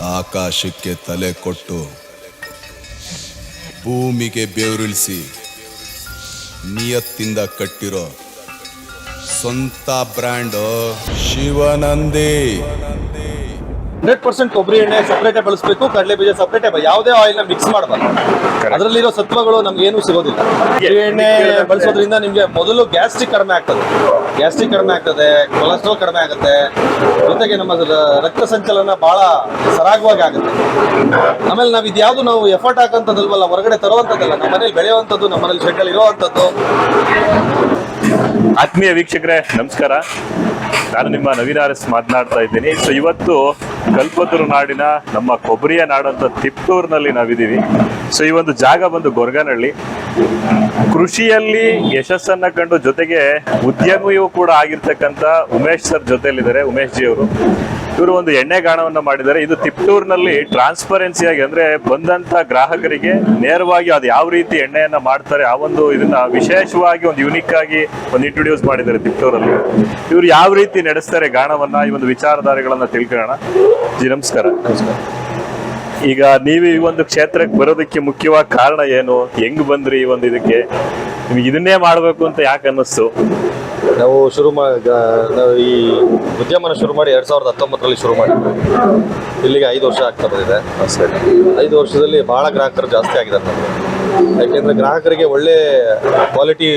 ಆಕಾಶಕ್ಕೆ ತಲೆ ಕೊಟ್ಟು ಭೂಮಿಗೆ ಬೆವರಿಳಿಸಿ ನಿಯತ್ತಿಂದ ಕಟ್ಟಿರೋ ಸ್ವಂತ ಬ್ರ್ಯಾಂಡ್ ಶಿವನಂದಿ. ಹಂಡ್ರೆಡ್ ಪರ್ಸೆಂಟ್ ಕೊಬ್ಬರಿ ಎಣ್ಣೆ ಸಪ್ರೇಟೇ ಬಳಸಬೇಕು ಕಡಲೆ ಬೀಜ ಸಪ್ರೇಟೇ ಯಾವುದೇ ಆಯಿಲ್ನ ಮಿಕ್ಸ್ ಮಾಡಬಾರ್ದು. ಅದರಲ್ಲಿರೋ ಸತ್ವಗಳು ನಮ್ಗೆ ಏನೂ ಸಿಗೋದಿಲ್ಲ. ಕೊಬ್ಬರಿ ಎಣ್ಣೆ ಬಳಸೋದ್ರಿಂದ ನಿಮಗೆ ಮೊದಲು ಗ್ಯಾಸ್ಟ್ರಿಕ್ ಕಡಿಮೆ ಆಗ್ತದೆ. ಗ್ಯಾಸ್ಟ್ರಿಕ್ ಕಡಿಮೆ ಆಗ್ತದೆ ಕೊಲೆಸ್ಟ್ರಾಲ್ ಕಡಿಮೆ ಆಗುತ್ತೆ. ಜೊತೆಗೆ ನಮ್ಮ ರಕ್ತ ಸಂಚಲನ ಬಹಳ ಸರಾಗವಾಗಿ ಆಗುತ್ತೆ. ಆಮೇಲೆ ನಾವು ಇದ್ಯಾವುದು ನಾವು ಎಫರ್ಟ್ ಹಾಕೋಂಥದ್ದಲ್ವಲ್ಲ ಹೊರಗಡೆ ತರುವಂಥದ್ದಲ್ಲ ನಮ್ಮ ಮನೇಲಿ ಬೆಳೆಯುವಂಥದ್ದು ನಮ್ಮ ಮನೇಲಿ ಶೆಡ್ಡಲ್ಲಿ ಇರುವಂಥದ್ದು ಆತ್ಮೀಯ ವೀಕ್ಷಕರೇ, ನಮಸ್ಕಾರ. ನಾನು ನಿಮ್ಮ ನವೀನ ಆರ್ ಎಸ್ ಮಾತನಾಡ್ತಾ ಇದ್ದೀನಿ. ಸೊ ಇವತ್ತು ಕಲ್ಪತರು ನಾಡಿನ ನಮ್ಮ ಕೊಬ್ಬರಿಯ ನಾಡಂತ ತಿಪ್ಟೂರಿನಲ್ಲಿ ನಾವಿದ್ದೀವಿ. ಸೊ ಈ ಒಂದು ಜಾಗ ಬಂದು ಗೊರ್ಗನಹಳ್ಳಿ. ಕೃಷಿಯಲ್ಲಿ ಯಶಸ್ಸನ್ನ ಕಂಡು ಜೊತೆಗೆ ಉದ್ಯಮಿಯೂ ಕೂಡ ಆಗಿರ್ತಕ್ಕಂಥ ಉಮೇಶ್ ಸರ್ ಜೊತೆಯಲ್ಲಿದ್ದಾರೆ ಉಮೇಶ್ ಜಿ ಅವರು ಇವರು ಒಂದು ಎಣ್ಣೆ ಗಾಣವನ್ನು ಮಾಡಿದ್ದಾರೆ. ಇದು ತಿಪ್ಟೂರಿನಲ್ಲಿ ಟ್ರಾನ್ಸ್ಪರೆನ್ಸಿಯಾಗಿ ಅಂದ್ರೆ ಬಂದಂತ ಗ್ರಾಹಕರಿಗೆ ನೇರವಾಗಿ ಅದು ಯಾವ ರೀತಿ ಎಣ್ಣೆಯನ್ನ ಮಾಡ್ತಾರೆ ಆ ಒಂದು ಇದನ್ನ ವಿಶೇಷವಾಗಿ ಒಂದು ಯುನಿಕ್ ಆಗಿ ಒಂದು ಇಂಟ್ರೊಡ್ಯೂಸ್ ಮಾಡಿದ್ದಾರೆ ತಿಪ್ಟೂರಲ್ಲಿ. ಇವರು ಯಾವ ರೀತಿ ನಡೆಸ್ತಾರೆ ಗಾಣವನ್ನ? ಈ ಒಂದು ವಿಚಾರಧಾರೆಗಳನ್ನ ತಿಳ್ಕೊಳ್ಳೋಣ. ಜಿ ನಮಸ್ಕಾರ. ಈಗ ನೀವು ಈ ಒಂದು ಕ್ಷೇತ್ರಕ್ಕೆ ಬರೋದಕ್ಕೆ ಮುಖ್ಯವಾದ ಕಾರಣ ಏನು? ಹೆಂಗ್ ಬಂದ್ರಿ ಈ ಒಂದು ಇದಕ್ಕೆ? ನಿಮ್ಗೆ ಇದನ್ನೇ ಮಾಡ್ಬೇಕು ಅಂತ ಯಾಕೆ ಅನ್ನಿಸ್ತು? ನಾವು ಶುರು ಮಾಡಿ ನಾವು ಈ ಉದ್ಯಮನ ಶುರು ಮಾಡಿ ಎರಡು ಸಾವಿರದ ಹತ್ತೊಂಬತ್ತರಲ್ಲಿ ಶುರು ಮಾಡಿದ್ವಿ. ಇಲ್ಲಿಗೆ ಐದು ವರ್ಷ ಆಗ್ತಾ ಬಂದಿದೆ. ಐದು ವರ್ಷದಲ್ಲಿ ಭಾಳ ಗ್ರಾಹಕರು ಜಾಸ್ತಿ ಆಗಿದೆ ನಮಗೆ. ಯಾಕೆಂದ್ರೆ ಗ್ರಾಹಕರಿಗೆ ಒಳ್ಳೆ ಕ್ವಾಲಿಟಿ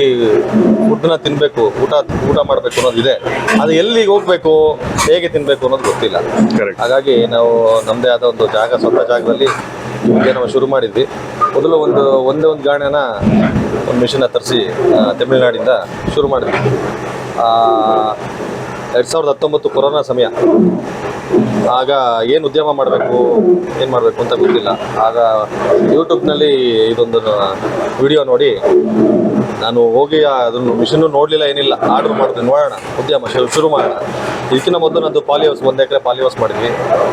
ಫುಡ್ನ ತಿನ್ನಬೇಕು ಊಟ ಊಟ ಮಾಡಬೇಕು ಅನ್ನೋದಿದೆ ಅದು ಎಲ್ಲಿಗೆ ಹೋಗ್ಬೇಕು ಹೇಗೆ ತಿನ್ನಬೇಕು ಅನ್ನೋದು ಗೊತ್ತಿಲ್ಲ. ಕರೆಕ್ಟ್ ಹಾಗಾಗಿ ನಾವು ನಮ್ಮದೇ ಆದ ಒಂದು ಜಾಗ ಸ್ವಂತ ಜಾಗದಲ್ಲಿ ಉದ್ಯಾನವನ ಶುರು ಮಾಡಿದ್ವಿ. ಮೊದಲು ಒಂದು, ಒಂದೇ ಒಂದು ಗಾಣನ ಒಂದು ಮಿಷಿನ ತರಿಸಿ ತಮಿಳುನಾಡಿಂದ ಶುರು ಮಾಡಿದ್ವಿ. ಎರಡು ಸಾವಿರದ ಹತ್ತೊಂಬತ್ತು ಕೊರೋನಾ ಸಮಯ. ಆಗ ಏನು ಉದ್ಯಮ ಮಾಡಬೇಕು, ಏನು ಮಾಡಬೇಕು ಅಂತ ಗೊತ್ತಿಲ್ಲ. ಆಗ ಯೂಟ್ಯೂಬ್ನಲ್ಲಿ ಇದೊಂದು ವಿಡಿಯೋ ನೋಡಿ ನಾನು ಹೋಗಿ ಅದನ್ನು ಮಿಷಿನ್ನು ನೋಡಲಿಲ್ಲ ಏನಿಲ್ಲ. ಆರ್ಡರ್ ಮಾಡಿದ್ವಿ, ನೋಡೋಣ, ಉದ್ಯಮ ಶುರು ಶುರು ಮಾಡೋಣ. ಇದಕ್ಕಿಂತ ಮೊದಲು ನಂದು ಪಾಲಿ ಹೌಸ್ ಒಂದು ಎಕರೆ ಪಾಲಿ ಹೌಸ್ ಮಾಡಿದ್ವಿ.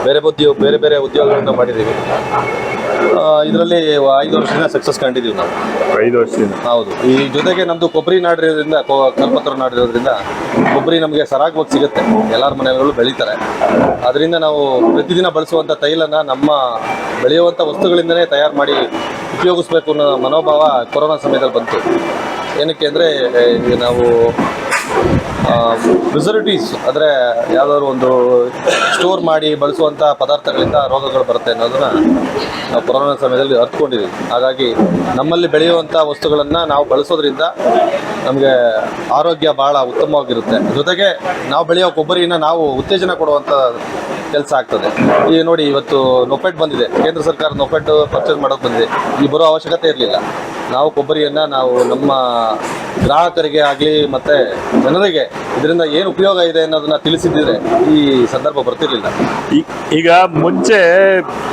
ಬೇರೆ ಬೇರೆ ಬೇರೆ ಬೇರೆ ಉದ್ಯೋಗಗಳನ್ನ ಮಾಡಿದ್ದೀವಿ. ಇದರಲ್ಲಿ ಐದು ವರ್ಷದಿಂದ ಸಕ್ಸಸ್ ಕಂಡಿದ್ದೀವಿ ನಾವು. ಐದು ವರ್ಷದಿಂದ. ಹೌದು. ಈ ಜೊತೆಗೆ ನಮ್ದು ಕೊಬ್ಬರಿ ನಾಡಿರೋದ್ರಿಂದ ಕಲ್ಪತ್ರ ನಾಡಿರೋದ್ರಿಂದ ಕೊಬ್ಬರಿ ನಮಗೆ ಸರಾಗವಾಗಿ ಸಿಗುತ್ತೆ. ಎಲ್ಲರ ಮನೆಗಳು ಬೆಳೀತಾರೆ. ಅದರಿಂದ ನಾವು ಪ್ರತಿದಿನ ಬಳಸುವಂಥ ತೈಲನ ನಮ್ಮ ಬೆಳೆಯುವಂಥ ವಸ್ತುಗಳಿಂದನೇ ತಯಾರು ಮಾಡಿ ಉಪಯೋಗಿಸ್ಬೇಕು ಅನ್ನೋ ಮನೋಭಾವ ಕೊರೋನಾ ಸಮಯದಲ್ಲಿ ಬಂತು. ಏನಕ್ಕೆ ಅಂದರೆ ನಾವು ಪ್ರಿಸರ್ವೇಟಿವ್ಸ್ ಅಂದರೆ ಯಾವುದಾದ್ರು ಒಂದು ಸ್ಟೋರ್ ಮಾಡಿ ಬಳಸುವಂಥ ಪದಾರ್ಥಗಳಿಂದ ರೋಗಗಳು ಬರುತ್ತೆ ಅನ್ನೋದನ್ನ ನಾವು ಕೊರೋನಾ ಸಮಯದಲ್ಲಿ ಅರ್ಥಕೊಂಡಿದ್ದೀವಿ ಹಾಗಾಗಿ ನಮ್ಮಲ್ಲಿ ಬೆಳೆಯುವಂಥ ವಸ್ತುಗಳನ್ನು ನಾವು ಬಳಸೋದ್ರಿಂದ ನಮಗೆ ಆರೋಗ್ಯ ಭಾಳ ಉತ್ತಮವಾಗಿರುತ್ತೆ. ಜೊತೆಗೆ ನಾವು ಬೆಳೆಯೋ ಕೊಬ್ಬರಿನ ನಾವು ಉತ್ತೇಜನ ಕೊಡುವಂಥ ಕೆಲಸ ಆಗ್ತದೆ. ಈಗ ನೋಡಿ ಇವತ್ತು ನೊಪೆಟ್ ಬಂದಿದೆ. ಕೇಂದ್ರ ಸರ್ಕಾರ ನೊಪೆಟ್ ಪರ್ಚೇಸ್ ಮಾಡೋದು ಬಂದಿದೆ. ಈ ಬರೋ ಅವಶ್ಯಕತೆ ಇರಲಿಲ್ಲ. ನಾವು ಕೊಬ್ಬರಿಯನ್ನು ನಾವು ನಮ್ಮ ಗ್ರಾಹಕರಿಗೆ ಆಗಲಿ ಮತ್ತು ಜನರಿಗೆ ಇದರಿಂದ ಏನು ಉಪಯೋಗ ಇದೆ ಅನ್ನೋದನ್ನ ತಿಳಿಸಿದ್ದರೆ ಈ ಸಂದರ್ಭ ಬರ್ತಿರಲಿಲ್ಲ. ಈಗ ಮುಂಚೆ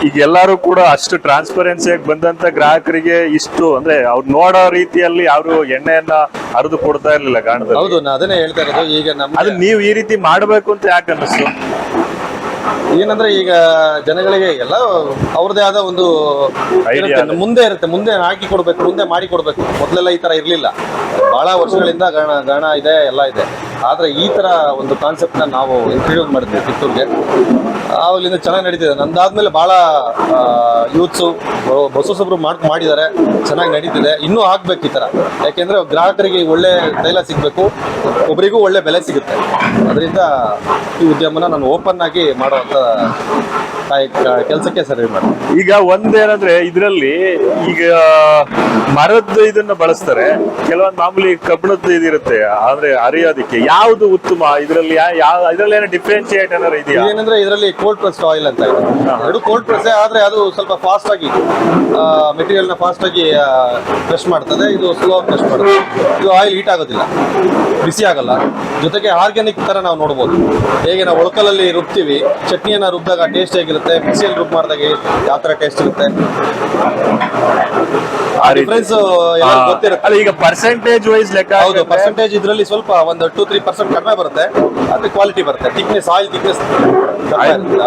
ಈಗ ಎಲ್ಲರೂ ಕೂಡ ಅಷ್ಟು ಟ್ರಾನ್ಸ್ಪರೆನ್ಸಿಯಾಗಿ ಬಂದಂತ ಗ್ರಾಹಕರಿಗೆ ಇಷ್ಟು ಅಂದ್ರೆ ಅವ್ರು ನೋಡೋ ರೀತಿಯಲ್ಲಿ ಯಾರು ಎಣ್ಣೆಯನ್ನ ಹರಿದು ಕೊಡ್ತಾ ಇರ್ಲಿಲ್ಲ ಕಾಣದ ಹೌದು ನಾ ಅದನ್ನೇ ಹೇಳ್ತಾ ಇರೋದು. ಈಗ ನಮ್ಮ ಅದು ನೀವು ಈ ರೀತಿ ಮಾಡಬೇಕು ಅಂತ ಯಾಕೆ ಅನ್ನಿಸ್ತು? ಏನಂದ್ರೆ ಈಗ ಜನಗಳಿಗೆ ಎಲ್ಲ ಅವ್ರದೇ ಆದ ಒಂದು Idea ಇರುತ್ತೆ. ಮುಂದೆ ಇರುತ್ತೆ ಮುಂದೆ ಹಾಕಿ ಕೊಡ್ಬೇಕು ಮುಂದೆ ಮಾಡಿ ಕೊಡ್ಬೇಕು. ಮೊದಲೆಲ್ಲ ಈ ತರ ಇರ್ಲಿಲ್ಲ. ಬಹಳ ವರ್ಷಗಳಿಂದ ಗಣ ಗಣ ಇದೆ ಎಲ್ಲ ಇದೆ. ಆದ್ರೆ ಈ ತರ ಒಂದು ಕಾನ್ಸೆಪ್ಟ್ನ ನಾವು ಇಂಟ್ರೊಡ್ಯೂಸ್ ಮಾಡಿದ್ವಿ ಕಿತ್ತೂರ್ಗೆ. ಅಲ್ಲಿಂದ ಚೆನ್ನಾಗಿ ನಡೀತಿದೆ. ನಂದಾದ್ಮೇಲೆ ಬಹಳ ಯೂತ್ಸು ಬಸವಸೊಬ್ರು ಮಾಡ್, ಮಾಡಿದ್ದಾರೆ. ಚೆನ್ನಾಗಿ ನಡೀತಿದೆ. ಇನ್ನೂ ಆಗ್ಬೇಕು ಈ ತರ. ಯಾಕೆಂದ್ರೆ ಗ್ರಾಹಕರಿಗೆ ಒಳ್ಳೆ ತೈಲ ಸಿಗ್ಬೇಕು. ಒಬ್ಬರಿಗೂ ಒಳ್ಳೆ ಬೆಲೆ ಸಿಗುತ್ತೆ. ಅದರಿಂದ ಈ ಉದ್ಯಮನ ನಾನು ಓಪನ್ ಆಗಿ ಮಾಡುವಂತ ಕೆಲಸಕ್ಕೆ ಸರಿ ಮಾಡಿ. ಈಗ ಒಂದೇನಂದ್ರೆ ಇದರಲ್ಲಿ ಈಗ ಮರದ ಇದನ್ನ ಬಳಸ್ತಾರೆ. ಕೆಲವೊಂದು ಮಾಮೂಲಿ ಕಬ್ಬಿಣದ್ದು ಇದಿರುತ್ತೆ. ಅಂದ್ರೆ ಅರಿಯೋದಕ್ಕೆ ಯಾವ್ದು ಉತ್ತಮ? ಇದರಲ್ಲಿ ಯಾವ ಇದರಲ್ಲಿ ಏನೋ ಡಿಫ್ರೆನ್ಶಿಯೇಟ್ ಏನಾದ್ರು ಇದೆಯಾ? ಏನಂದ್ರೆ ಇದರಲ್ಲಿ ಕೋಲ್ಡ್ ಪ್ರೆಸ್ ಆಯಿಲ್ ಅಂತ ಇದೆ. ಎರಡು ಕೋಲ್ಡ್ ಪ್ರೆಸ್ ಆದ್ರೆ ಅದು ಸ್ವಲ್ಪ ಫಾಸ್ಟ್ ಆಗಿ ಮೆಟೀರಿಯಲ್ನ ಫಾಸ್ಟ್ ಆಗಿ ಪ್ರೆಸ್ ಮಾಡ್ತದೆ. ಇದು ಸ್ಲೋ ಪ್ರೆಸ್ ಮಾಡುತ್ತೆ. ಇದು ಆಯಿಲ್ ಹೀಟ್ ಆಗೋದಿಲ್ಲ. ಬಿಸಿ ಆಗಲ್ಲ. ಜೊತೆಗೆ ಆರ್ಗ್ಯಾನಿಕ್ ತರ ನಾವು ನೋಡ್ಬೋದು. ಹೇಗೆ ನಾವು ಒಳಕಲಲ್ಲಿ ರುಬ್ತೀವಿ ಚಟ್ನಿಯನ್ನ ರುಬ್ಬಿದಾಗ ಟೇಸ್ಟ್ ಹೇಗಿರುತ್ತೆ ಮಿಕ್ಸಿಯಲ್ಲಿ ರುಬ್ ಮಾಡಿದಾಗ ಯಾವ ತರ ಟೇಸ್ಟ್ ಇರುತ್ತೆ ಆ. ಡಿಫ್ರೆನ್ಸ್ ಗೊತ್ತಿರುತ್ತೆ. ಅಲ್ಲ ಈಗ ಪರ್ಸೆಂಟೇಜ್ ವೈಸ್ ಲೆಕ್ಕ ಹೌದು ಪರ್ಸೆಂಟೇಜ್ ಇದರಲ್ಲಿ ಸ್ವಲ್ಪ ಒಂದು ಟೂ ತ್ರೀ ಪರ್ಸೆಂಟ್ ಕಡಿಮೆ ಬರುತ್ತೆ. ಆದ್ರೆ ಕ್ವಾಲಿಟಿ ಬರುತ್ತೆ. ಥಿಕ್ನೆಸ್ ಆಯಿಲ್ ಥಿಕ್ನೆಸ್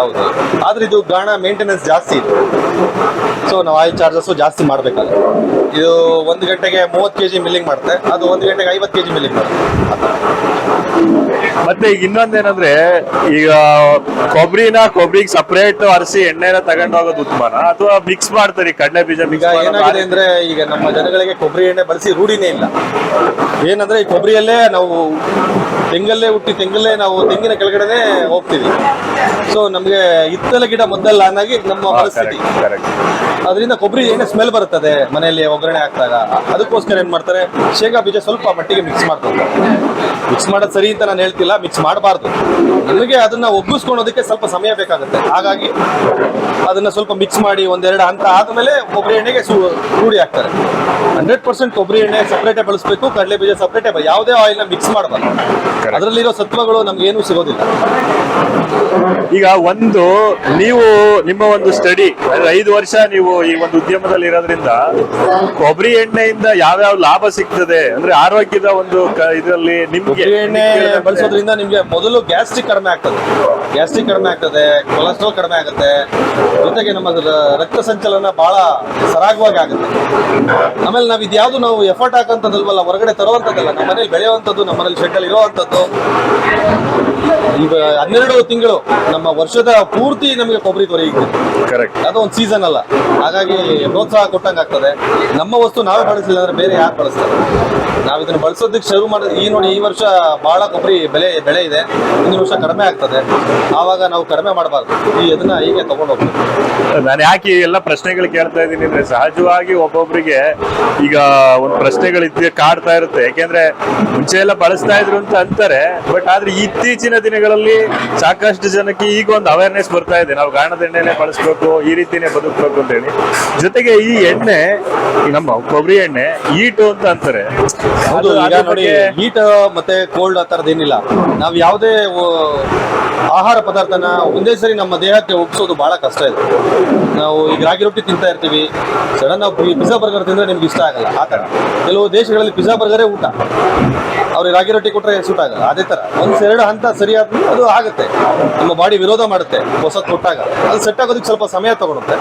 ಹೌದು. ಆದ್ರೆ ಇದು ಗಾಣ ಮೇಂಟೆನೆನ್ಸ್ ಜಾಸ್ತಿ ಇದೆ. ಸೊ ನಾವು ಆಯಿಲ್ ಚಾರ್ಜಸ್ ಜಾಸ್ತಿ ಮಾಡಬೇಕಾಗುತ್ತೆ ಇದು ಒಂದು ಗಂಟೆಗೆ ಮೂವತ್ತು ಕೆ ಜಿ ಮಿಲ್ಲಿಂಗ್ ಮಾಡುತ್ತೆ. ಅದು ಒಂದು ಗಂಟೆಗೆ ಐವತ್ತು ಕೆ ಜಿ ಮಿಲ್ಲಿಂಗ್ ಮಾಡುತ್ತೆ. ಮತ್ತೆ ಈಗ ಇನ್ನೊಂದೇನಂದ್ರೆ ಈಗ ಕೊಬ್ಬರಿನ ಕೊಬ್ಬರಿಗೆ ಸಪರೇಟ್ ಅರಸಿ ಎಣ್ಣೆನ ತಗೊಂಡು ಹೋಗೋದು ಉತ್ಮಾನ ಅಥವಾ ಮಿಕ್ಸ್ ಮಾಡ್ತಾರೆ ಕಡಲೆ ಬೀಜ ಈಗ ಮಿಕ್ಸ್ ಏನಾಗಿದೆ ಅಂದ್ರೆ ಈಗ ನಮ್ಮ ಜನಗಳಿಗೆ ಕೊಬ್ಬರಿ ಎಣ್ಣೆ ಬಳಸಿ ರೂಢಿನೇ ಇಲ್ಲ. ಏನಂದ್ರೆ ಈ ಕೊಬ್ಬರಿಯಲ್ಲೇ ನಾವು ತೆಂಗಲ್ಲೇ ಹುಟ್ಟಿ ತೆಂಗಲ್ಲೇ ನಾವು ತೆಂಗಿನ ಕೆಳಗಡೆನೆ ಹೋಗ್ತೀವಿ. ಸೊ ನಮ್ಗೆ ಇತ್ತಲ ಗಿಡ ಮೊದಲ ಅನ್ನಾಗಿ ನಮ್ಮ ಪರಿಸ್ಥಿತಿ. ಅದರಿಂದ ಕೊಬ್ಬರಿ ಎಣ್ಣೆ ಸ್ಮೆಲ್ ಬರುತ್ತದೆ ಮನೆಯಲ್ಲಿ ಒಗ್ಗರಣೆ ಹಾಕ್ದಾಗ. ಅದಕ್ಕೋಸ್ಕರ ಏನ್ ಮಾಡ್ತಾರೆ? ಶೇಂಗಾ ಬೀಜ ಸ್ವಲ್ಪ ಮಟ್ಟಿಗೆ ಮಿಕ್ಸ್ ಮಾಡ್ತಾರೆ ಮಿಕ್ಸ್ ಮಾಡೋದು ಸರಿ ಅಂತ ನಾನು ಹೇಳ್ತಿಲ್ಲ ಮಿಕ್ಸ್ ಮಾಡಬಾರ್ದು. ನಮಗೆ ಅದನ್ನ ಒಗ್ಗಿಸ್ಕೊಳೋದಕ್ಕೆ ಸ್ವಲ್ಪ ಸಮಯ ಬೇಕಾಗುತ್ತೆ. ಹಾಗಾಗಿ ಅದನ್ನ ಸ್ವಲ್ಪ ಮಿಕ್ಸ್ ಮಾಡಿ ಒಂದೆರಡು ಹಂತ ಆದಮೇಲೆ ಕೊಬ್ಬರಿ ಎಣ್ಣೆಗೆ ರೂಢಿ ಹಾಕ್ತಾರೆ ಹಂಡ್ರೆಡ್ ಪರ್ಸೆಂಟ್ ಕೊಬ್ಬರಿ ಎಣ್ಣೆ ಸಪ್ರೇಟೇ ಬಳಸಬೇಕು ಕಡಲೆ ಬೀಜ ಸಪ್ರೇಟೇ ಯಾವುದೇ ಆಯಿಲ್ನ ಮಿಕ್ಸ್ ಮಾಡಬಾರ್ದು. ಅದರಲ್ಲಿರೋ ಸತ್ವಗಳು ನಮ್ಗೇನು ಏನೂ ಸಿಗೋದಿಲ್ಲ. ಈಗ ಒಂದು ನೀವು ನಿಮ್ಮ ಒಂದು ಸ್ಟಡಿ ಐದು ವರ್ಷ ನೀವು ಈ ಒಂದು ಉದ್ಯಮದಲ್ಲಿ ಇರೋದ್ರಿಂದ ಕೊಬ್ಬರಿ ಎಣ್ಣೆಯಿಂದ ಯಾವ್ಯಾವ ಲಾಭ ಸಿಗ್ತದೆ? ಅಂದ್ರೆ ಆರೋಗ್ಯದ ಒಂದು ಇದರಲ್ಲಿ ನಿಮ್ಗೆ ಎಣ್ಣೆ ಬಳಸೋದ್ರಿಂದ ನಿಮ್ಗೆ ಮೊದಲು ಗ್ಯಾಸ್ಟ್ರಿಕ್ ಕಡಿಮೆ ಆಗ್ತದೆ. ಗ್ಯಾಸ್ಟ್ರಿಕ್ ಕಡಿಮೆ ಆಗ್ತದೆ ಕೊಲೆಸ್ಟ್ರಾಲ್ ಕಡಿಮೆ ಆಗುತ್ತೆ. ಜೊತೆಗೆ ನಮ್ಮ ರಕ್ತ ಸಂಚಲನ ಬಹಳ ಸರಾಗವಾಗಿ ಆಗುತ್ತೆ. ಆಮೇಲೆ ನಾವು ಇದ್ಯಾವುದು ನಾವು ಎಫರ್ಟ್ ಹಾಕಂತದಲ್ವಲ್ಲ ಹೊರಗಡೆ ತರುವಂತದ್ದಲ್ಲ ನಮ್ಮ ಮನೇಲಿ ಬೆಳೆಯುವಂಥದ್ದು ನಮ್ಮ ಮನೇಲಿ ಶೆಡ್ಡಲ್ಲಿ ಇರುವಂಥದ್ದು. ಈಗ ಹನ್ನೆರಡು ತಿಂಗಳು ನಮ್ಮ ವರ್ಷದ ಪೂರ್ತಿ ನಮಗೆ ಕೊಬ್ಬರಿ ದೊರೆಯುತ್ತೆ ಕರೆಕ್ಟ್ ಅದು ಒಂದು ಸೀಸನ್ ಅಲ್ಲ. ಹಾಗಾಗಿ ಪ್ರೋತ್ಸಾಹ ಕೊಟ್ಟಂಗೆ ಆಗ್ತದೆ. ನಮ್ಮ ವಸ್ತು ನಾವೇ ಬಳಸಿಲ್ಲ ಅಂದ್ರೆ ಬೇರೆ ಯಾರು ಬಳಸ್ತಾರೆ? ನಾವು ಇದನ್ನ ಬಳಸೋದಕ್ಕೆ ಶುರು ಮಾಡಿದ್ರೆ ಈ ನೋಡಿ ಈ ವರ್ಷ ಬಹಳ ಕೊಬ್ಬರಿ ಬೆಲೆ ಬೆಳೆ ಇದೆ. ಒಂದು ವರ್ಷ ಕಡಿಮೆ ಆಗ್ತದೆ. ಆವಾಗ ನಾವು ಕಡಿಮೆ ಮಾಡಬಾರ್ದು. ಈ ಇದನ್ನ ಹೀಗೆ ತಗೊಂಡು ಹೋಗ್ಬೇಕು. ನಾನು ಯಾಕೆ ಎಲ್ಲ ಪ್ರಶ್ನೆಗಳು ಕೇಳ್ತಾ ಇದ್ದೀನಿ ಅಂದ್ರೆ ಸಹಜವಾಗಿ ಒಬ್ಬೊಬ್ರಿಗೆ ಈಗ ಒಂದು ಪ್ರಶ್ನೆಗಳು ಇದ್ದ ಕಾಡ್ತಾ ಇರುತ್ತೆ. ಯಾಕೆಂದ್ರೆ ಮುಂಚೆ ಎಲ್ಲ ಬಳಸ್ತಾ ಇದ್ರು ಅಂತ ಅಂತಾರೆ. ಬಟ್ ಆದ್ರೆ ಇತ್ತೀಚಿನ ದಿನಗಳಲ್ಲಿ ಸಾಕಷ್ಟು ಜನಕ್ಕೆ ಈಗ ಒಂದು ಅವೇರ್ನೆಸ್ ಬರ್ತಾ ಇದೆ. ನಾವು ಗಾಣದ ಎಣ್ಣೆನೆ ಬಳಸ್ಬೇಕು ಈ ರೀತಿನೇ ಬದುಕಬೇಕು ಅಂತ ಹೇಳಿ. ಜೊತೆಗೆ ಈ ಎಣ್ಣೆ ಈ ನಮ್ಮ ಕೊಬ್ಬರಿ ಎಣ್ಣೆ ಈಟು ಅಂತ ಅಂತಾರೆ. ಹೀಟ್ ಮತ್ತೆ ಕೋಲ್ಡ್ ಏನಿಲ್ಲ ನಾವು ಯಾವುದೇ ಆಹಾರ ಪದಾರ್ಥನ ಒಂದೇ ಸರಿ ನಮ್ಮ ದೇಹಕ್ಕೆ ಒಪ್ಪಿಸೋದು ಬಹಳ ಕಷ್ಟ ಇದೆ. ನಾವು ಈಗ ರಾಗಿ ರೊಟ್ಟಿ ತಿಂತಾ ಇರ್ತೀವಿ. ಸಡನ್ ನಾವು ಪಿಜ್ಜಾ ಬರ್ಗರ್ ತಿಂದ್ರೆ ನಿಮ್ಗೆ ಇಷ್ಟ ಆಗಲ್ಲ. ಆ ಥರ. ಕೆಲವು ದೇಶಗಳಲ್ಲಿ ಪಿಜ್ಜಾ ಬರ್ಗರೇ ಊಟ. ಅವ್ರಿಗೆ ರಾಗಿ ರೊಟ್ಟಿ ಕೊಟ್ಟರೆ ಸೂಟ್ ಆಗಲ್ಲ. ಅದೇ ಥರ ಒಂದು ಎರಡು ಹಂತ ಸರಿಯಾದ ಅದು ಆಗುತ್ತೆ. ನಮ್ಮ ಬಾಡಿ ವಿರೋಧ ಮಾಡುತ್ತೆ ಹೊಸದು ಕೊಟ್ಟಾಗ ಅದು ಸೆಟ್ ಆಗೋದಕ್ಕೆ ಸ್ವಲ್ಪ ಸಮಯ ತಗೊಳುತ್ತೆ.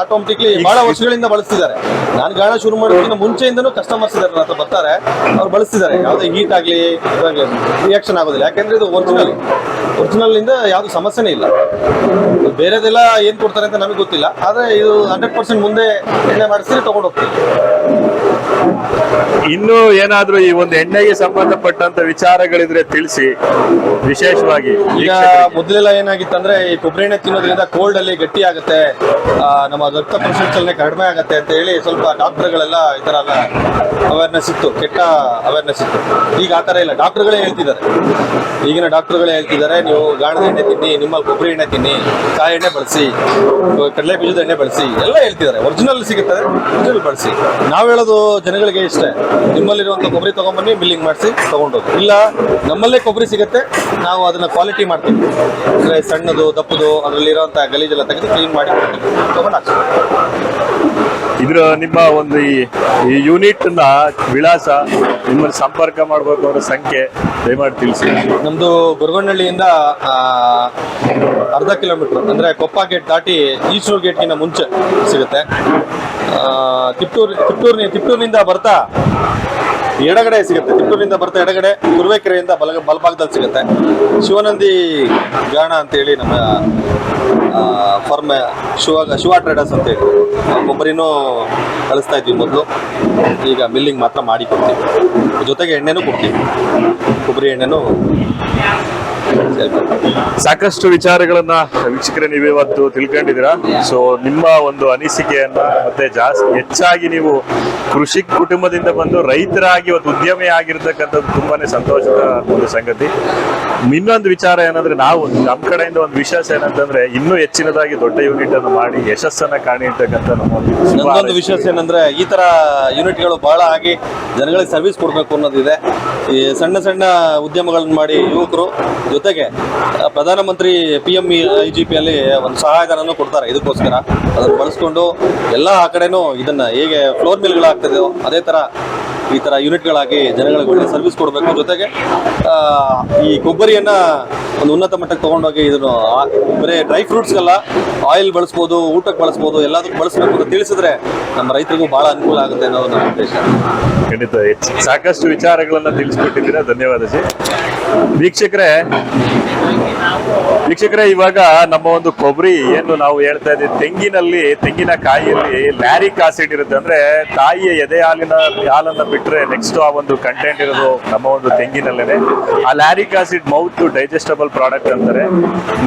ಆಟೋಮೆಟಿಕ್ಲಿ ಬಹಳ ವರ್ಷಗಳಿಂದ ಬಳಸ್ತಿದ್ದಾರೆ. ನಾನು ಗಾಣ ಶುರು ಮಾಡೋದಕ್ಕಿಂತ ಮುಂಚೆಯಿಂದನೂ ಕಸ್ಟಮರ್ಸ್ ಇದ್ದಾರೆ ನನ್ನ ಹತ್ರ ಬರ್ತಾರೆ. ಅವ್ರು ಬಳಸ್ತಿದ್ದಾರೆ. ಯಾವುದೇ ಹೀಟ್ ಆಗಲಿ ರಿಯಾಕ್ಷನ್ ಆಗೋದಿಲ್ಲ. ಯಾಕೆಂದ್ರೆ ಇದು ಒರಿಜಿನಲ್ ಒರಿಜಿನಲ್ ಇಂದ ಯಾವ್ದು ಸಮಸ್ಯೆನೇ ಇಲ್ಲ. ಬೇರೆದೆಲ್ಲ ಏನು ಕೊಡ್ತಾರೆ ಅಂತ ನಮಗೆ ಗೊತ್ತಿಲ್ಲ. ಆದರೆ ಇದು ಹಂಡ್ರೆಡ್ ಪರ್ಸೆಂಟ್ ಮುಂದೆ ಎಣ್ಣೆ ಮಾಡಿಸಿ ತಗೊಂಡು ಹೋಗ್ತೀವಿ ಇನ್ನು ಏನಾದ್ರೂ ಈ ಒಂದು ಎಣ್ಣೆಗೆ ಸಂಬಂಧಪಟ್ಟಂತ ವಿಚಾರಗಳಿದ್ರೆ ತಿಳಿಸಿ ವಿಶೇಷವಾಗಿ. ಈಗ ಮೊದಲೆಲ್ಲ ಏನಾಗಿತ್ತಂದ್ರೆ ಈ ಕೊಬ್ಬರಿ ಎಣ್ಣೆ ತಿನ್ನೋದ್ರಿಂದ ಕೋಲ್ಡ್ ಅಲ್ಲಿ ಗಟ್ಟಿ ಆಗುತ್ತೆ ಆ, ನಮ್ಮ ರಕ್ತ ಪರಿಶೀಲನೆ ಕಡಿಮೆ ಆಗುತ್ತೆ ಅಂತ ಹೇಳಿ ಸ್ವಲ್ಪ ಡಾಕ್ಟರ್ಗಳೆಲ್ಲ ಈ ತರ ಎಲ್ಲ ಅವೇರ್ನೆಸ್ ಇತ್ತು ಕೆಟ್ಟ ಅವೇರ್ನೆಸ್ ಇತ್ತು. ಈಗ ಆ ತರ ಇಲ್ಲ ಡಾಕ್ಟರ್ಗಳೇ ಹೇಳ್ತಿದ್ದಾರೆ. ಈಗಿನ ಡಾಕ್ಟರ್ಗಳೇ ಹೇಳ್ತಿದ್ದಾರೆ ನೀವು ಗಾಣದ ಎಣ್ಣೆ ತಿನ್ನಿ ನಿಮ್ಮಲ್ಲಿ ಕೊಬ್ಬರಿ ಎಣ್ಣೆ ತಿನ್ನಿ ಕಾಯಿ ಎಣ್ಣೆ ಬಳಸಿ ಕಡಲೆ ಬೀಜದ ಎಣ್ಣೆ ಬಳಸಿ ಎಲ್ಲ ಹೇಳ್ತಿದ್ದಾರೆ. ಒರಿಜಿನಲ್ ಸಿಗುತ್ತದೆ ಒರಿಜಿನಲ್ ಬಳಸಿ. ನಾವು ಹೇಳೋದು ಜನಗಳಿಗೆ ಇಷ್ಟೇ. ನಿಮ್ಮಲ್ಲಿರುವಂಥ ಕೊಬ್ಬರಿ ತೊಗೊಂಬನ್ನಿ ಮಿಲ್ಲಿಂಗ್ ಮಾಡಿಸಿ ತೊಗೊಂಡೋದು ಇಲ್ಲ ನಮ್ಮಲ್ಲೇ ಕೊಬ್ಬರಿ ಸಿಗುತ್ತೆ ನಾವು ಅದನ್ನು ಕ್ವಾಲಿಟಿ ಮಾಡ್ತೀವಿ. ಅಂದರೆ ಸಣ್ಣದು ದಪ್ಪದು ಅದರಲ್ಲಿರುವಂಥ ಗಲೀಜೆಲ್ಲ ತೆಗೆದು ಕ್ಲೀನ್ ಮಾಡಿ ತೊಗೊಂಡು ಹಾಕ್ತೀವಿ ಇದ್ರ ನಿಮ್ಮ ಒಂದು ಈ ಯೂನಿಟ್ನ ವಿಳಾಸ ನಿಮ್ಮಲ್ಲಿ ಸಂಪರ್ಕ ಮಾಡಬೇಕು ಅವರ ಸಂಖ್ಯೆ ದಯಮಾಡಿ ತಿಳಿಸಿ. ನಮ್ದು ಗುರುಗೊಂಡಳ್ಳಿಯಿಂದ ಅರ್ಧ ಕಿಲೋಮೀಟರ್ ಅಂದ್ರೆ ಕೊಪ್ಪ ಗೇಟ್ ದಾಟಿ ಈಶ್ವರ್ ಗೇಟ್ಗಿಂತ ಮುಂಚೆ ಸಿಗುತ್ತೆ. ತಿಪ್ಟೂರ್ ತಿಪ್ಟೂರಿನ ತಿಪ್ಟೂರಿನಿಂದ ಬರ್ತಾ ಎಡಗಡೆ ಸಿಗುತ್ತೆ. ತಿಪ್ಟೂರಿನಿಂದ ಬರ್ತಾ ಎಡಗಡೆ ತುರುವೇಕೆರೆಯಿಂದ ಬಲ ಬಲಭಾಗದಲ್ಲಿ ಸಿಗುತ್ತೆ. ಶಿವನಂದಿ ಗಾಣ ಅಂತೇಳಿ ನಮ್ಮ ಫರ್ಮ್ ಶಿವ ಶಿವ ಟ್ರೇಡರ್ಸ್ ಅಂತೇಳಿ ಹೇಳಿ. ಕೊಬ್ಬರಿನೂ ಕಳಿಸ್ತಾ ಇದ್ವಿ ಮೊದಲು. ಈಗ ಮಿಲ್ಲಿಂಗ್ ಮಾತ್ರ ಮಾಡಿ ಕೊಡ್ತೀವಿ ಜೊತೆಗೆ ಎಣ್ಣೆನೂ ಕೊಡ್ತೀವಿ. ಕೊಬ್ಬರಿ ಎಣ್ಣೆನೂ. ಸಾಕಷ್ಟು ವಿಚಾರಗಳನ್ನ ವೀಕ್ಷಕರೇ ನೀವು ಇವತ್ತು ತಿಳ್ಕೊಂಡಿದ್ದೀರಾ. ಸೊ ನಿಮ್ಮ ಒಂದು ಅನಿಸಿಕೆಯನ್ನ ಮತ್ತೆ ಜಾಸ್ತಿ ಹೆಚ್ಚಾಗಿ ನೀವು ಕೃಷಿ ಕುಟುಂಬದಿಂದ ಬಂದು ರೈತರಾಗಿ ಇವತ್ತು ಉದ್ಯಮಿ ಆಗಿರ್ತಕ್ಕಂಥದ್ದು ತುಂಬಾನೇ ಸಂತೋಷದ ಒಂದು ಸಂಗತಿ. ಇನ್ನೊಂದು ವಿಚಾರ ಏನಂದ್ರೆ ನಾವು ನಮ್ಮ ಕಡೆಯಿಂದ ಒಂದು ವಿಶ್ವಾಸ ಏನಂತಂದ್ರೆ ಇನ್ನೂ ಹೆಚ್ಚಿನದಾಗಿ ದೊಡ್ಡ ಯೂನಿಟ್ ಅನ್ನು ಮಾಡಿ ಯಶಸ್ಸನ್ನ ಕಾಣಿರ್ತಕ್ಕಂಥ ನಮ್ಮ ಒಂದು ಶುಭ ವಿಶ್ವಾಸ ಏನಂದ್ರೆ ಈ ತರ ಯೂನಿಟ್ಗಳು ಬಹಳ ಆಗಿ ಜನಗಳಿಗೆ ಸರ್ವಿಸ್ ಕೊಡಬೇಕು ಅನ್ನೋದಿದೆ. ಈ ಸಣ್ಣ ಸಣ್ಣ ಉದ್ಯಮಗಳನ್ನ ಮಾಡಿ ಯುವಕರು ಜೊತೆಗೆ ಪ್ರಧಾನಮಂತ್ರಿ P M I G P ಅಲ್ಲಿ ಒಂದು ಸಹಾಯಧನನು ಕೊಡ್ತಾರೆ. ಇದಕ್ಕೋಸ್ಕರ ಅದನ್ನು ಬಳಸ್ಕೊಂಡು ಎಲ್ಲ ಆ ಕಡೆನೂ ಇದನ್ನ ಹೇಗೆ ಫ್ಲೋರ್ ಮಿಲ್ಗಳಾಗ್ತದೆಯೋ ಅದೇ ತರ ಈ ತರ ಯೂನಿಟ್ಗಳಾಗಿ ಜನಗಳಿಗೆ ಒಳ್ಳೆ ಸರ್ವಿಸ್ ಕೊಡಬೇಕು. ಜೊತೆಗೆ ಈ ಕೊಬ್ಬರಿಯನ್ನ ಒಂದು ಉನ್ನತ ಮಟ್ಟಕ್ಕೆ ತಗೊಂಡೋಗಿ ಇದನ್ನು ಬರೀ ಡ್ರೈ ಫ್ರೂಟ್ಸ್ಗೆಲ್ಲ ಆಯಿಲ್ ಬಳಸ್ಬೋದು, ಊಟಕ್ಕೆ ಬಳಸ್ಬೋದು, ಎಲ್ಲದಕ್ಕೂ ಬಳಸಬೇಕು ಅಂತ ತಿಳಿಸಿದ್ರೆ ನಮ್ಮ ರೈತರಿಗೂ ಬಹಳ ಅನುಕೂಲ ಆಗುತ್ತೆ ಅನ್ನೋದು ನಮ್ಮ ಉದ್ದೇಶ. ಖಂಡಿತ. ಸಾಕಷ್ಟು ವಿಚಾರಗಳನ್ನು ತಿಳಿಸ್ಕೊಟ್ಟಿದ್ದೀರಾ. ಧನ್ಯವಾದ ಜಿ. ವೀಕ್ಷಕರೇ ವೀಕ್ಷಕರೇ ಇವಾಗ ನಮ್ಮ ಒಂದು ಕೊಬ್ಬರಿ ಏನು ನಾವು ಹೇಳ್ತಾ ಇದ್ದೀವಿ ತೆಂಗಿನಲ್ಲಿ ತೆಂಗಿನ ಕಾಯಿಯಲ್ಲಿ ಲ್ಯಾರಿಕ್ ಆಸಿಡ್ ಇರುತ್ತೆ. ಅಂದ್ರೆ ತಾಯಿಯ ಎದೆ ಹಾಲಿನ ಹಾಲನ್ನ ಬಿಟ್ಟರೆ ನೆಕ್ಸ್ಟ್ ಆ ಒಂದು ಕಂಟೆಂಟ್ ಇರೋದು ನಮ್ಮ ಒಂದು ತೆಂಗಿನಲ್ಲೇನೆ. ಆ lauric acid mouth digestible product ಅಂತಾರೆ.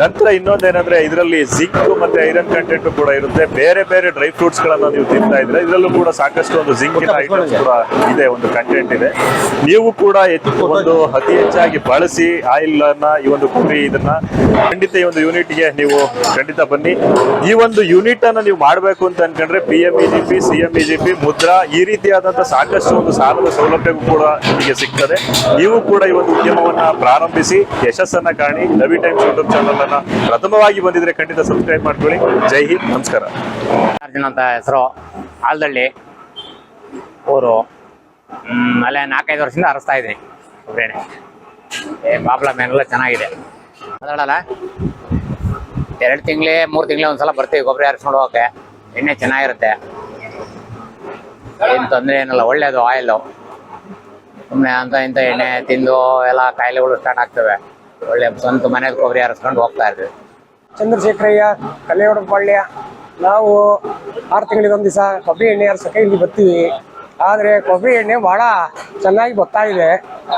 ನಂತರ ಇನ್ನೊಂದೇನಂದ್ರೆ ಇದರಲ್ಲಿ ಜಿಂಕ್ ಮತ್ತೆ ಐರನ್ ಕಂಟೆಂಟ್ ಕೂಡ ಇರುತ್ತೆ. ಬೇರೆ ಬೇರೆ ಡ್ರೈ ಫ್ರೂಟ್ಸ್ ಗಳನ್ನ ನೀವು ತಿಂತಾ ಇದ್ರೆ ಇದರಲ್ಲೂ ಕೂಡ ಸಾಕಷ್ಟು ಒಂದು ಜಿಂಕಿನ ಐಟಮ್ಸ್ ಕೂಡ ಇದೆ ಒಂದು ಕಂಟೆಂಟ್ ಇದೆ. ನೀವು ಕೂಡ ಒಂದು ಅತಿ ಹೆಚ್ಚಾಗಿ ಬಳಸಿ ಆಯಿಲ್ ಅನ್ನ ಈ ಒಂದು ಕುರಿ ಇದನ್ನ ಖಂಡಿತ ಈ ಒಂದು ಯೂನಿಟ್ಗೆ ನೀವು ಖಂಡಿತ ಬನ್ನಿ. ಈ ಒಂದು ಯೂನಿಟ್ ಅನ್ನ ನೀವು ಮಾಡಬೇಕು ಅಂತ ಅನ್ಕೊಂಡ್ರೆ P M E G P C M E G P Mudra ಈ ರೀತಿಯಾದಂತಹ ಸಾಕಷ್ಟು ಒಂದು ಸಾಲದ ಸೌಲಭ್ಯವೂ ಕೂಡ ನಿಮಗೆ ಸಿಗ್ತದೆ. ನೀವು ಕೂಡ ಈ ಒಂದು ಉದ್ಯಮವನ್ನ ಪ್ರಾರಂಭಿಸಿ ಯಶಸ್ಸನ್ನ ಕಾಣಿ. ನವಿ ಟೈಮ್ಸ್ ಯೂಟ್ಯೂಬ್ ಚಾನಲ್ ಅನ್ನ ಪ್ರಥಮವಾಗಿ ಬಂದಿದ್ರೆ ಖಂಡಿತ ಸಬ್ಸ್ಕ್ರೈಬ್ ಮಾಡ್ಕೊಳ್ಳಿ. ಜೈ ಹಿಂದ್, ನಮಸ್ಕಾರ. ಅರ್ಜುನ್ ಅಂತ ಹೆಸರು. ಆಲ್ದಳ್ಳಿ ಊರು. ಅಲ್ಲೇ ನಾಲ್ಕೈದು ವರ್ಷದಿಂದ ಹರಿಸ್ತಾ ಇದ್ದೀನಿ. ಒಬ್ಬರೇನೆ ಏ ಪ್ರಾಬ್ಲಮ್ ಏನೆಲ್ಲ ಚೆನ್ನಾಗಿದೆ. ಅದಲ್ಲ ಎರಡು ತಿಂಗಳೇ, ಮೂರು ತಿಂಗಳೇ ಒಂದ್ಸಲ ಬರ್ತೀವಿ ಗೊಬ್ಬರ ಹರಿಸ್ಕೊಂಡು ಹೋಗಕ್ಕೆ. ಎಣ್ಣೆ ಚೆನ್ನಾಗಿರುತ್ತೆ. ಏನು ತೊಂದರೆ ಏನಲ್ಲ, ಒಳ್ಳೇದು ಆಯಿಲು ಸುಮ್ಮನೆ ಅಂತ ಇಂಥ ಎಣ್ಣೆ ತಿಂದು ಎಲ್ಲ ಕಾಯಿಲೆಗಳು ಸ್ಟಾರ್ಟ್ ಆಗ್ತವೆ. ಒಳ್ಳೆ ಸ್ವಂತ ಮನೇಲಿ ಕೊಬ್ಬರಿ ಹರಿಸ್ಕೊಂಡು ಹೋಗ್ತಾ ಇದ್ವಿ ಚಂದ್ರಶೇಖರಯ್ಯ ಕಲ್ಲೇಗೌಡ ನಾವು ಆರು ತಿಂಗಳಿಗೆ ಒಂದು ದಿವಸ ಕೊಬ್ಬರಿ ಎಣ್ಣೆ ಹರ್ಸಕ್ಕೆ ಇಲ್ಲಿ ಬರ್ತೀವಿ. ಆದರೆ ಕೊಬ್ಬರಿ ಎಣ್ಣೆ ಬಹಳ ಚೆನ್ನಾಗಿ ಬರ್ತಾ ಇದೆ.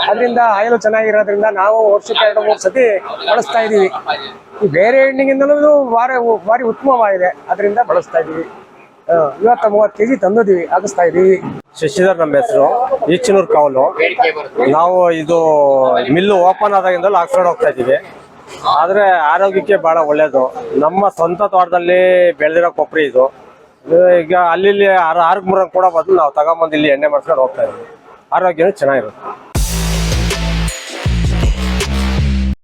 ಅದರಿಂದ ಆಯಿಲ್ ಚೆನ್ನಾಗಿರೋದ್ರಿಂದ ನಾವು ವರ್ಷಕ್ಕೆ ಎರಡು, ಮೂರು ಸತಿ ಬಳಸ್ತಾ ಇದ್ದೀವಿ ಬೇರೆ ಎಣ್ಣೆಗಿಂತಲೂ ಇದು ಭಾರಿ ಭಾರಿ ಉತ್ತಮವಾಗಿದೆ. ಅದರಿಂದ ಬಳಸ್ತಾ ಇದ್ದೀವಿ ಇವತ್ತು ಮೂವತ್ತು ಕೆ ಜಿ ತಂದಿದ್ದೀವಿ, ಹಾಕಿಸ್ತಾ ಇದ್ದೀವಿ ಶಶಿಧರ್ ನಮ್ಮ ಹೆಸರು, ಈಚನೂರು ಕಾವಲು. ನಾವು ಇದು ಮಿಲ್ಲು ಓಪನ್ ಆದಾಗಿಂದಲೂ ಹಾಕ್ಸ್ಕೊಂಡು ಹೋಗ್ತಾ ಇದ್ದೀವಿ. ಆದ್ರೆ ಆರೋಗ್ಯಕ್ಕೆ ಬಹಳ ಒಳ್ಳೇದು. ನಮ್ಮ ಸ್ವಂತ ತೋಟದಲ್ಲಿ ಬೆಳೆದಿರೋ ಕೊಬ್ಬರಿ ಇದು. ಈಗ ಅಲ್ಲಿ ಇಲ್ಲಿ ಆರು ಆರು ಮೂರ ಕೂಡ ಬದಲು ನಾವು ತಗೊಂಬಂದು ಇಲ್ಲಿ ಎಣ್ಣೆ ಮಾಡ್ಕೊಂಡು ಹೋಗ್ತಾ ಇದ್ದೀವಿ. ಆರೋಗ್ಯನೂ ಚೆನ್ನಾಗಿರುತ್ತೆ.